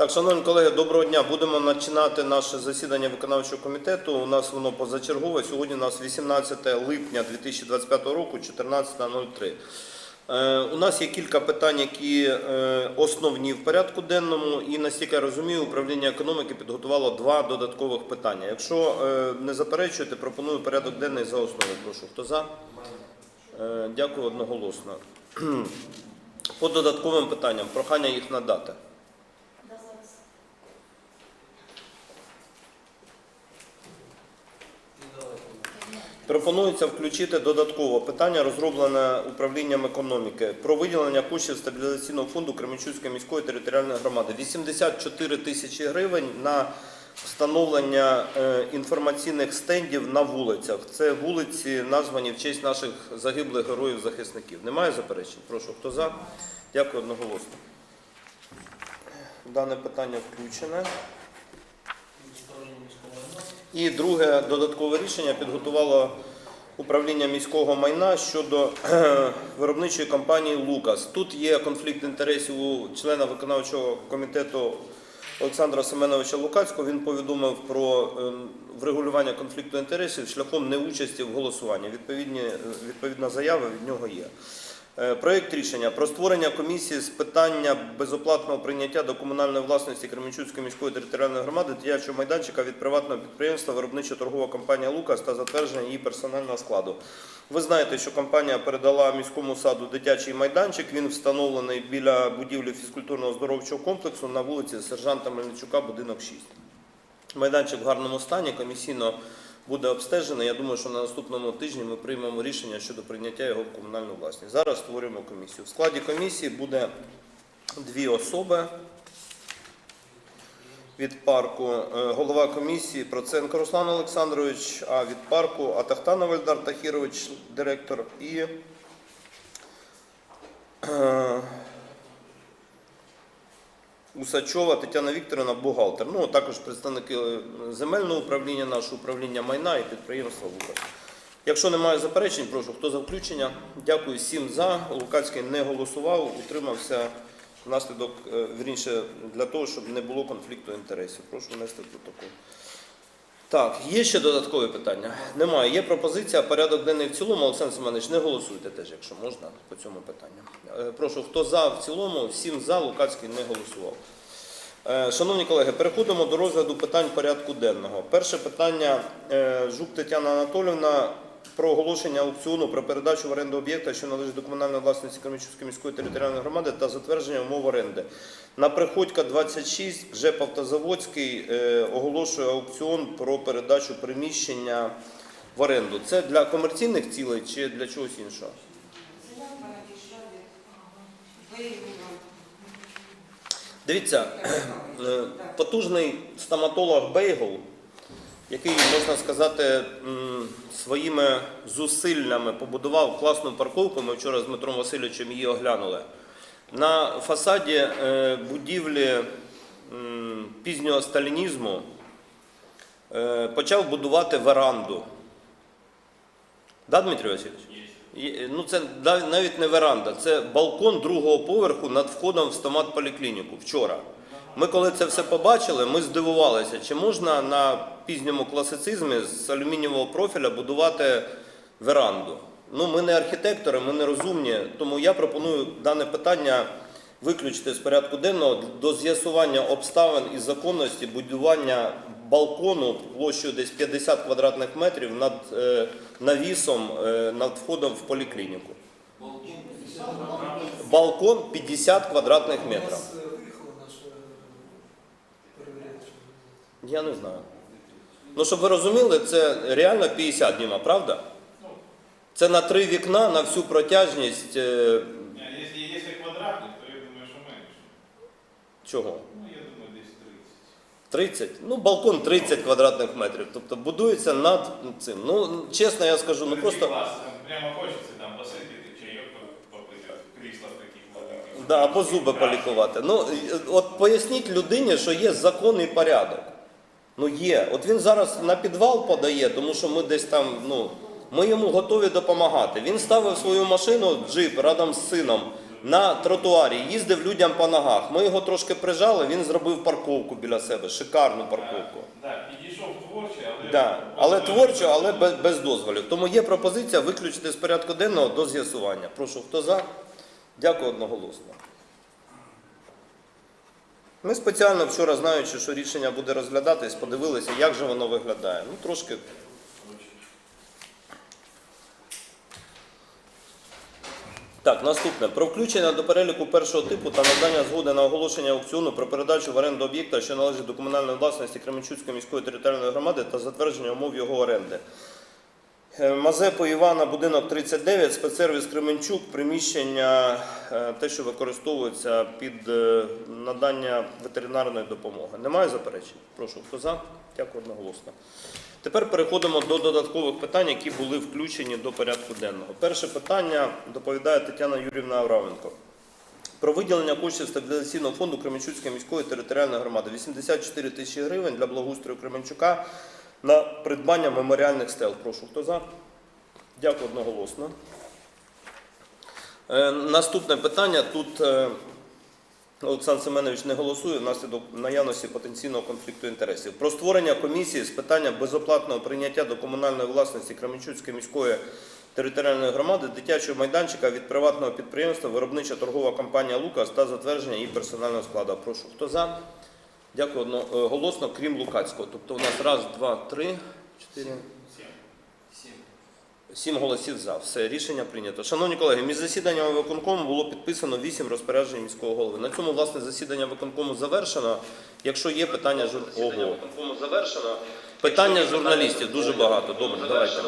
Так, шановні колеги, доброго дня. Будемо починати наше засідання виконавчого комітету. У нас воно позачергове. Сьогодні у нас 18 липня 2025 року, 14.03. Е, У нас є кілька питань, які е, основні в порядку денному, і наскільки я розумію, управління економіки підготувало два додаткових питання. Якщо е, не заперечуєте, пропоную порядок денний за основу. Прошу, хто за? Дякую одноголосно. По додатковим питанням, прохання їх надати. Пропонується включити додатково питання, розроблене управлінням економіки про виділення коштів стабілізаційного фонду Кременчуцької міської територіальної громади. 84 тисячі гривень на встановлення е, інформаційних стендів на вулицях. Це вулиці, названі в честь наших загиблих героїв-захисників. Немає заперечень? Прошу, хто за? Дякую одноголосно. Дане питання включене. І друге додаткове рішення підготувало управління міського майна щодо виробничої компанії Лукас. Тут є конфлікт інтересів у члена виконавчого комітету Олександра Семеновича Лукацького. Він повідомив про ем, врегулювання конфлікту інтересів шляхом неучасті в голосуванні. Відповідні, е, відповідна заява від нього є. Е, Проєкт рішення про створення комісії з питання безоплатного прийняття до комунальної власності Кременчуцької міської територіальної громади дитячого майданчика від приватного підприємства виробничо-торгова компанія Лукас та затвердження її персонального складу. Ви знаєте, що компанія передала міському саду дитячий майданчик. Він встановлений біля будівлі фізкультурно-оздоровчого комплексу на вулиці Сержанта Мельничука, будинок 6. Майданчик в гарному стані, комісійно буде обстежений. Я думаю, що на наступному тижні ми приймемо рішення щодо прийняття його в комунальну власність. Зараз створюємо комісію. В складі комісії буде дві особи від парку. Е, Голова комісії Проценко Руслан Олександрович, а від парку Атахтанов Ельдар Тахірович, директор і е, Усачова Тетяна Вікторівна, бухгалтер. Ну, також представники е, земельного управління, нашого управління майна і підприємства Лукас. Якщо немає заперечень, прошу, хто за включення? Дякую всім за. Лукацький не голосував, утримався внаслідок, е, вірніше, для того, щоб не було конфлікту інтересів. Прошу внести протокол. Так, є ще додаткові питання? Немає. Є пропозиція, порядок денний в цілому. Олександр Семенович, не голосуйте теж, якщо можна, по цьому питанню. Е, Прошу, хто за в цілому, всім за, Лукацький не голосував. Е, Шановні колеги, переходимо до розгляду питань порядку денного. Перше питання е, Жук Тетяна Анатолівна про оголошення аукціону про передачу в оренду об'єкта, що належить до комунальної власності Кременчуцької міської територіальної громади та затвердження умов оренди. На Приходька 26 ЖЕП Автозаводський е, оголошує аукціон про передачу приміщення в оренду. Це для комерційних цілей чи для чогось іншого? Дивіться, е, потужний стоматолог Бейгл, який, можна сказати, своїми зусиллями побудував класну парковку. Ми вчора з Дмитром Васильовичем її оглянули. На фасаді е, будівлі пізнього сталінізму е, почав будувати веранду. Да, Дмитрий Васильович? Ну, це навіть не веранда, це балкон другого поверху над входом в стомат-поліклініку вчора. Ми коли це все побачили, ми здивувалися, чи можна на пізньому класицизмі з алюмінієвого профіля будувати веранду. Ну, ми не архітектори, ми не розумні, тому я пропоную дане питання виключити з порядку денного до з'ясування обставин і законності будування балкону площею десь 50 квадратних метрів над е, навісом е, над входом в поліклініку. Балкон 50 квадратних метрів. е. Я не знаю. Ну, щоб ви розуміли, це реально 50 дніма, правда? Це на три вікна, на всю протяжність. е, Не, Если, если квадратный, то я думаю, что меньше. Чого? Ну, я думаю, здесь 30. 30? Ну, балкон 30 квадратних метрів. Тобто будується над цим. Ну, чесно я скажу, ну просто. Класс, там прямо хочется там посидеть, чаек попить, кресла таких маленьких. Да, або зуби полікувати. Ну, от поясніть людині, що є закон і порядок. Ну є. От він зараз на підвал подає, тому що ми десь там, ну, ми йому готові допомагати. Він ставив свою машину, джип разом з сином на тротуарі, їздив людям по ногах. Ми його трошки прижали, він зробив парковку біля себе, шикарну парковку. Так, підійшов творче, але... Да. Але творчо, але без, без дозволів. Тому є пропозиція виключити з порядку денного до з'ясування. Прошу, хто за? Дякую одноголосно. Ми спеціально вчора, знаючи, що рішення буде розглядатись, подивилися, як же воно виглядає. Ну, трошки Так, наступне. Про включення до переліку першого типу та надання згоди на оголошення аукціону про передачу в оренду об'єкта, що належить до комунальної власності Кременчуцької міської територіальної громади та затвердження умов його оренди. Е, Мазепу Івана, будинок 39, спецсервіс Кременчук, приміщення, е, те, що використовується під е, надання ветеринарної допомоги. Немає заперечень? Прошу, хто за? Дякую одноголосно. Тепер переходимо до додаткових питань, які були включені до порядку денного. Перше питання доповідає Тетяна Юрівна Авраменко. Про виділення коштів стабілізаційного фонду Кременчуцької міської територіальної громади 84 тисячі гривень для благоустрою Кременчука на придбання меморіальних стел. Прошу, хто за? Дякую одноголосно. Е, наступне питання. Тут е, Олександр Семенович не голосує внаслідок наявності потенційного конфлікту інтересів. Про створення комісії з питання безоплатного прийняття до комунальної власності Кременчуцької міської територіальної громади дитячого майданчика від приватного підприємства виробнича торгова компанія Лукас та затвердження її персонального складу. Прошу, хто за? Дякую одноголосно, крім Лукацького. Тобто у нас раз, два, три, чотири. Сім голосів за. Все, рішення прийнято. Шановні колеги, між засіданнями виконкому було підписано вісім розпоряджень міського голови. На цьому власне засідання виконкому завершено. Якщо є питання жур... Ого. Питання журналістів дуже багато. Добре, давайте.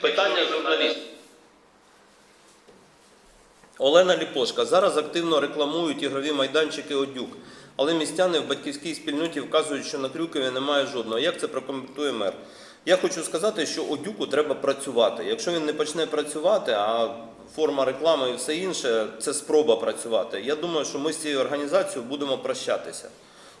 Питання журналістів. Олена Ліпошка. Зараз активно рекламують ігрові майданчики Одюк, але містяни в батьківській спільноті вказують, що на Крюкові немає жодного. Як це прокоментує мер? Я хочу сказати, що Одюку треба працювати. Якщо він не почне працювати, а форма реклами і все інше це спроба працювати. Я думаю, що ми з цією організацією будемо прощатися.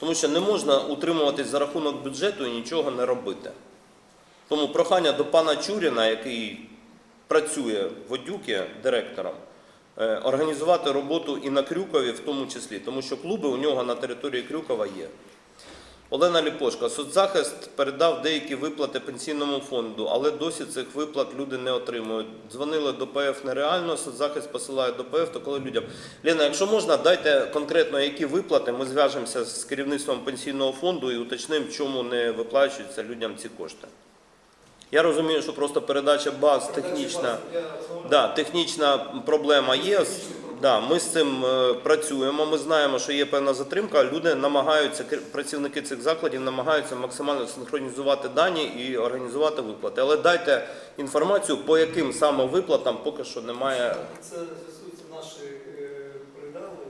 Тому що не можна утримуватись за рахунок бюджету і нічого не робити. Тому прохання до пана Чуріна, який працює в Одюкі директором, організувати роботу і на Крюкові в тому числі, тому що клуби у нього на території Крюкова є. Олена Ліпошка, соцзахист передав деякі виплати пенсійному фонду, але досі цих виплат люди не отримують. Дзвонили до ПФ нереально, соцзахист посилає до ПФ, то коли людям. Лена, якщо можна, дайте конкретно, які виплати. Ми зв'яжемося з керівництвом пенсійного фонду і уточнимо, чому не виплачуються людям ці кошти. Я розумію, що просто передача баз технічна. Да, технічна проблема є. Да, ми з цим е, працюємо. Ми знаємо, що є певна затримка. Люди намагаються, працівники цих закладів намагаються максимально синхронізувати дані і організувати виплати. Але дайте інформацію, по яким саме виплатам поки що немає. Це стосується наші е, передали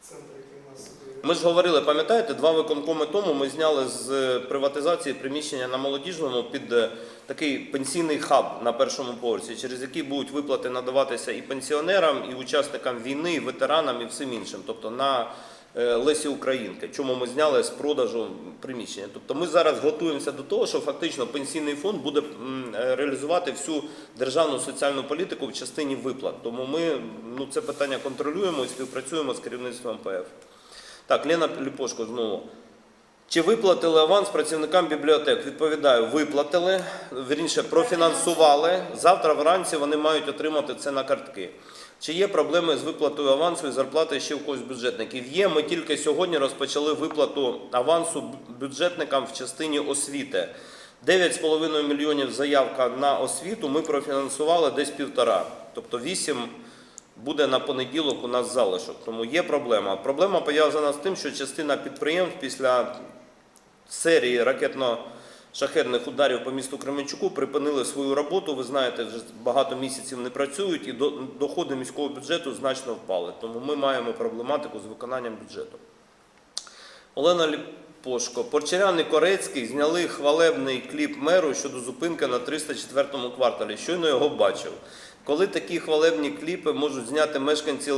центр, який у нас е, Ми ж говорили, пам'ятаєте, два виконкоми тому ми зняли з е, приватизації приміщення на молодіжному під е, такий пенсійний хаб на першому поверсі, через який будуть виплати надаватися і пенсіонерам, і учасникам війни, і ветеранам, і всім іншим. Тобто на е, Лесі Українки, чому ми зняли з продажу приміщення. Тобто ми зараз готуємося до того, що фактично пенсійний фонд буде реалізувати всю державну соціальну політику в частині виплат. Тому ми ну, це питання контролюємо і співпрацюємо з керівництвом ПФ. Так, Лена Ліпошко знову. Чи виплатили аванс працівникам бібліотек? Відповідаю, виплатили, вірніше, профінансували. Завтра вранці вони мають отримати це на картки. Чи є проблеми з виплатою авансу і зарплати ще в когось бюджетників? Є. Ми тільки сьогодні розпочали виплату авансу бюджетникам в частині освіти. 9,5 мільйонів заявка на освіту ми профінансували десь півтора. Тобто 8 буде на понеділок у нас залишок. Тому є проблема. Проблема пов'язана з тим, що частина підприємств після серії ракетно-шахедних ударів по місту Кременчуку припинили свою роботу. Ви знаєте, вже багато місяців не працюють, і доходи міського бюджету значно впали. Тому ми маємо проблематику з виконанням бюджету. Олена Ліпошко. Порчарян і Корецький зняли хвалебний кліп меру щодо зупинки на 304 кварталі. Щойно його бачив. Коли такі хвалебні кліпи можуть зняти мешканці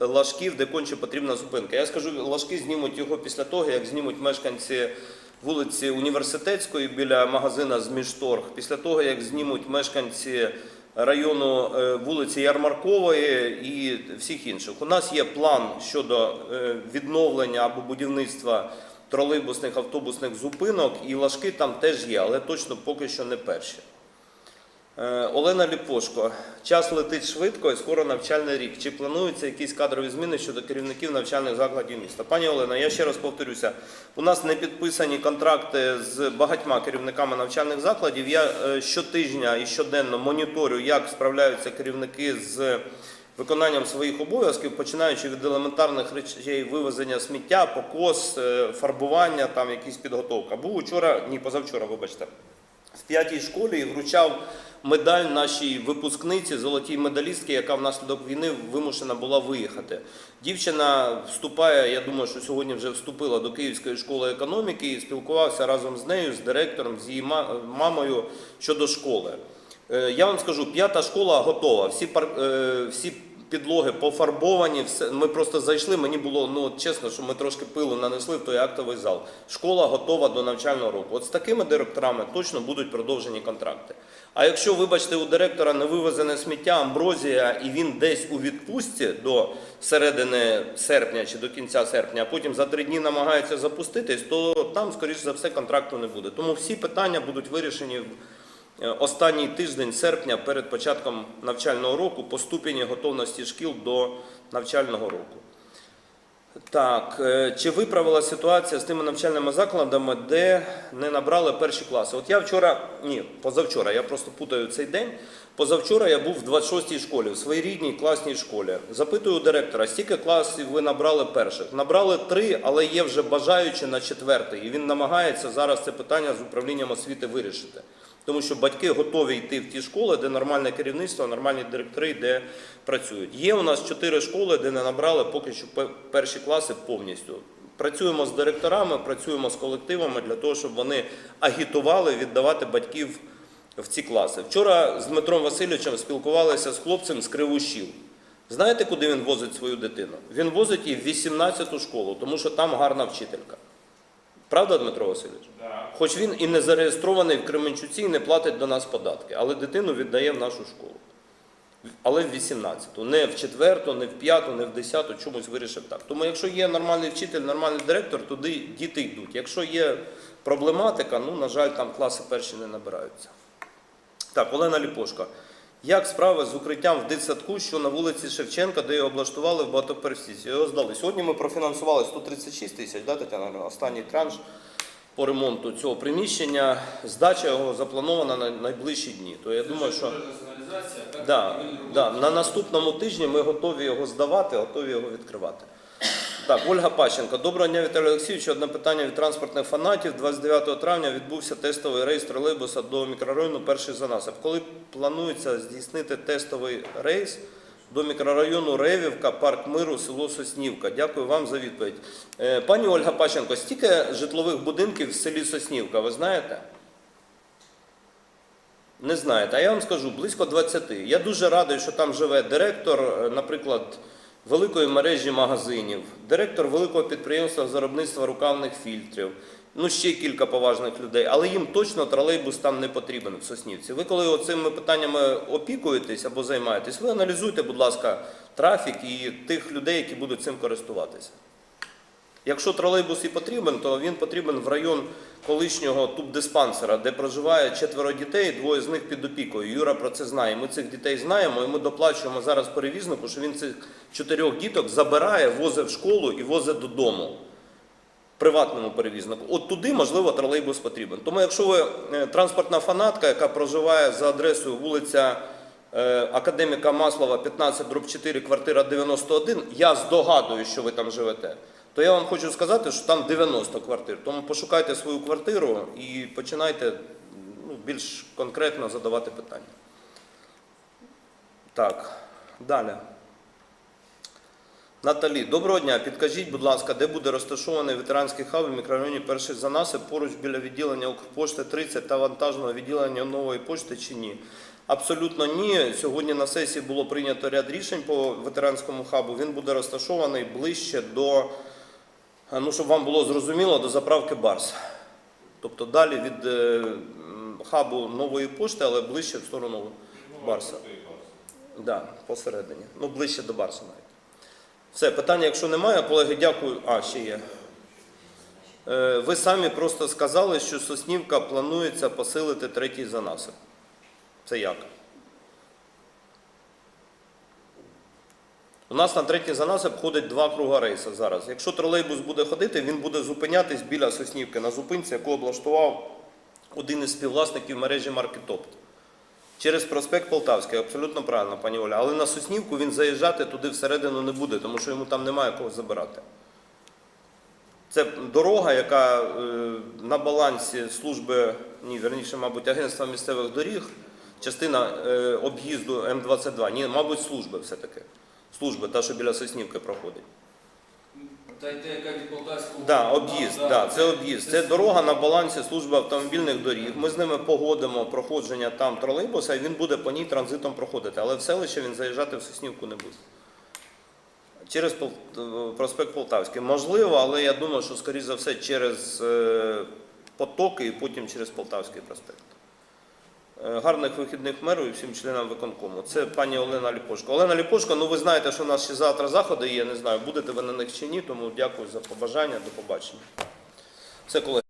Лашків, де конче потрібна зупинка? Я скажу, Лашки знімуть його після того, як знімуть мешканці вулиці Університетської біля магазина Змішторг, після того, як знімуть мешканці району е, вулиці Ярмаркової і всіх інших. У нас є план щодо е, відновлення або будівництва тролейбусних автобусних зупинок, і лажки там теж є, але точно поки що не перші. Е, Олена Ліпошко, час летить швидко і скоро навчальний рік. Чи плануються якісь кадрові зміни щодо керівників навчальних закладів міста? Пані Олена, я ще раз повторюся. У нас не підписані контракти з багатьма керівниками навчальних закладів. Я е, щотижня і щоденно моніторю, як справляються керівники з виконанням своїх обов'язків, починаючи від елементарних речей вивезення сміття, покос, е, фарбування, там якісь підготовка. Був учора, ні, позавчора, вибачте в п'ятій школі і вручав медаль нашій випускниці, золотій медалістці, яка внаслідок війни вимушена була виїхати. Дівчина вступає, я думаю, що сьогодні вже вступила до Київської школи економіки і спілкувався разом з нею, з директором, з її мамою щодо школи. Е, Я вам скажу, п'ята школа готова. Всі е, всі підлоги пофарбовані. Все ми просто зайшли. Мені було ну чесно, що ми трошки пилу нанесли в той актовий зал. Школа готова до навчального року. От з такими директорами точно будуть продовжені контракти. А якщо, вибачте, у директора не вивезене сміття, амброзія, і він десь у відпустці до середини серпня чи до кінця серпня, а потім за три дні намагається запуститись, то там, скоріш за все, контракту не буде. Тому всі питання будуть вирішені в останній тиждень серпня перед початком навчального року по ступені готовності шкіл до навчального року. Так, е, чи виправила ситуація з тими навчальними закладами, де не набрали перші класи? От я вчора, ні, позавчора, я просто путаю цей день. Позавчора я був в 26-й школі, в своїй рідній класній школі. Запитую у директора, стільки класів ви набрали перших? Набрали три, але є вже бажаючі на четвертий. І він намагається зараз це питання з управлінням освіти вирішити. Тому що батьки готові йти в ті школи, де нормальне керівництво, нормальні директори, де працюють. Є у нас чотири школи, де не набрали поки що перші класи повністю. Працюємо з директорами, працюємо з колективами для того, щоб вони агітували віддавати батьків в ці класи. Вчора з Дмитром Васильовичем спілкувалися з хлопцем з Кривущів. Знаєте, куди він возить свою дитину? Він возить її в 18-ту школу, тому що там гарна вчителька. Правда, Дмитро Васильович? Да. Хоч він і не зареєстрований в Кременчуці і не платить до нас податки, але дитину віддає в нашу школу. Але в 18-ту, не в 4-ту, не в 5-ту, не в 10-ту, чомусь вирішив так. Тому якщо є нормальний вчитель, нормальний директор, туди діти йдуть. Якщо є проблематика, ну, на жаль, там класи перші не набираються. Так, Олена Ліпошка. Як справи з укриттям в дитсадку, що на вулиці Шевченка, де його облаштували в багатоперсісі? Його здали. Сьогодні ми профінансували 136 тисяч, да, Тетяна? Останній транш по ремонту цього приміщення. Здача його запланована на найближчі дні. То я думаю, що да, да, на наступному тижні ми готові його здавати, готові його відкривати. Так, Ольга Пащенко. Доброго дня, Віталій Олексійович. Одне питання від транспортних фанатів. 29 травня відбувся тестовий рейс тролейбуса до мікрорайону Перший Занасип. Коли планується здійснити тестовий рейс до мікрорайону Ревівка, Парк Миру, село Соснівка? Дякую вам за відповідь. Е, Пані Ольга Пащенко, стільки житлових будинків в селі Соснівка, ви знаєте? Не знаєте, а я вам скажу близько 20. Я дуже радий, що там живе директор, е, наприклад, великої мережі магазинів, директор великого підприємства з виробництва рукавних фільтрів. Ну, ще кілька поважних людей, але їм точно тролейбус там не потрібен в Соснівці. Ви коли цими питаннями опікуєтесь або займаєтесь, ви аналізуйте, будь ласка, трафік і тих людей, які будуть цим користуватися. Якщо тролейбус і потрібен, то він потрібен в район колишнього тубдиспансера, де проживає четверо дітей, двоє з них під опікою. Юра про це знає. Ми цих дітей знаємо, і ми доплачуємо зараз перевізнику, що він цих чотирьох діток забирає, возить в школу і возить додому. Приватному перевізнику. От туди, можливо, тролейбус потрібен. Тому, якщо ви е, транспортна фанатка, яка проживає за адресою вулиця е, Академіка Маслова, 15, дроб 4, квартира 91, я здогадую, що ви там живете, то я вам хочу сказати, що там 90 квартир. Тому пошукайте свою квартиру і починайте ну, більш конкретно задавати питання. Так, далі. Наталі, доброго дня. Підкажіть, будь ласка, де буде розташований ветеранський хаб в мікрорайоні Перший Занасип поруч біля відділення Укрпошти 30 та вантажного відділення нової пошти чи ні? Абсолютно ні. Сьогодні на сесії було прийнято ряд рішень по ветеранському хабу. Він буде розташований ближче до, ну щоб вам було зрозуміло, до заправки Барс. Тобто далі від е, хабу нової пошти, але ближче в сторону Барса. Барса. Да, посередині. Ну, ближче до Барса навіть. Все, питання, якщо немає, колеги, дякую. А, ще є. Е, Ви самі просто сказали, що Соснівка планується посилити третій занасип. Це як? У нас на третій занасип ходить два круга рейса зараз. Якщо тролейбус буде ходити, він буде зупинятись біля Соснівки на зупинці, яку облаштував один із співвласників мережі Маркетопт. Через проспект Полтавський, абсолютно правильно, пані Оля. Але на Соснівку він заїжджати туди всередину не буде, тому що йому там немає кого забирати. Це дорога, яка е, на балансі служби, ні, верніше, мабуть, агентства місцевих доріг, частина е, об'їзду М22. Ні, мабуть, служби все-таки. Служби, та, що біля Соснівки проходить. Та й те, яка від Полтавського. Да, об'їзд, да, це об'їзд. Це дорога на балансі служби автомобільних доріг. Ми з ними погодимо проходження там тролейбуса, і він буде по ній транзитом проходити. Але в селище він заїжджати в Соснівку не буде. Через Пол- проспект Полтавський. Можливо, але я думаю, що, скоріш за все, через е, потоки і потім через Полтавський проспект. Е, Гарних вихідних меру і всім членам виконкому. Це пані Олена Ліпошко. Олена Ліпошко, ну ви знаєте, що у нас ще завтра заходи є, не знаю, будете ви на них чи ні, тому дякую за побажання, до побачення. Все, колеги.